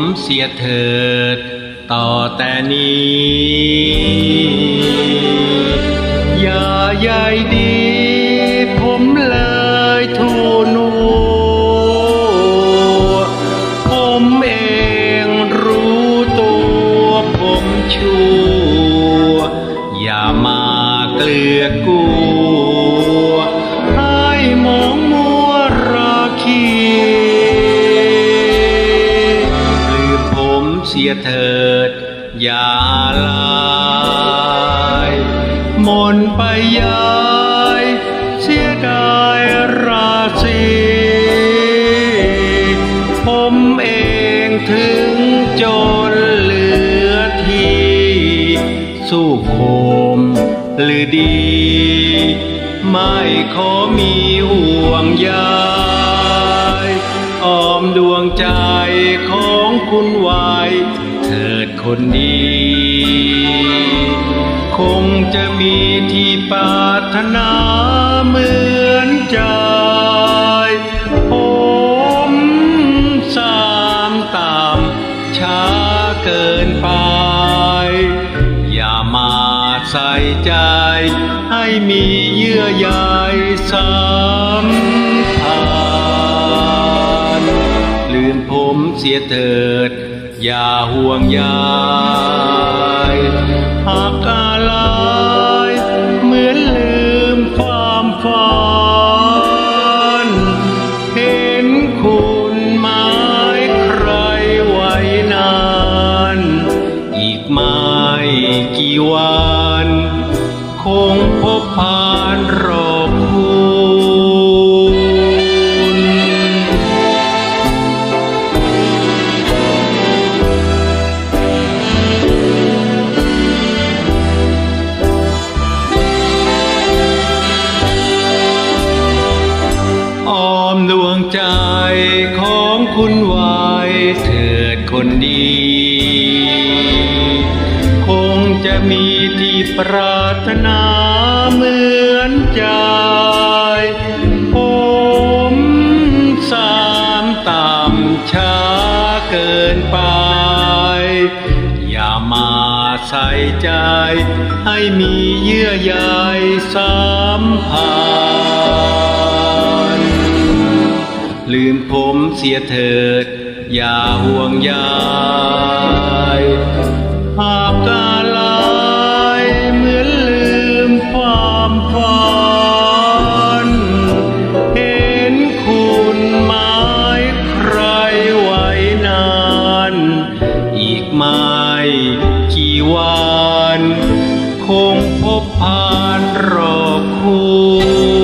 ผมเสียเถิด ต่อแต่นี้ อย่าใยดี ผมเลยทูนูผมเองรู้ตัวผมชั่ว อย่ามาเกลือกู เสียเถิด อย่าลายมนไปย้ายเสียดายราศีผมเองถึงจนเหลือที่ สู้โคมหรือดี ไม่ขอมีห่วงยอ้อ มดวงใจของคุณไว้เถิดคนดี คงจะมีที่ปรารถนาเหมือนใจผมสามตามช้าเกินไป อย่ามาใส่ใจให้มีเยื่อใยสัม มผมเสียเถิด อย่าห่วงใยหากอะไรเหมือนลืมความฝันเห็นคุณหมายใครไว้นาน อีกไม่กี่วัน งใจของคุณไว้เถิดคนดี คงจะมีที่ปรารถนาเหมือนใจ ผมสามต่ำช้าเกินไป อย่ามาใส่ใจให้มีเยื่อใยสัมพัน ลืมผมเสียเถิด อย่าห่วงใยหากกาลายเหมือนลืมความฝันเห็นคุณหมายใครไว้นาน อีกไม่กี่วัน คงพบผ่านรอบคุณ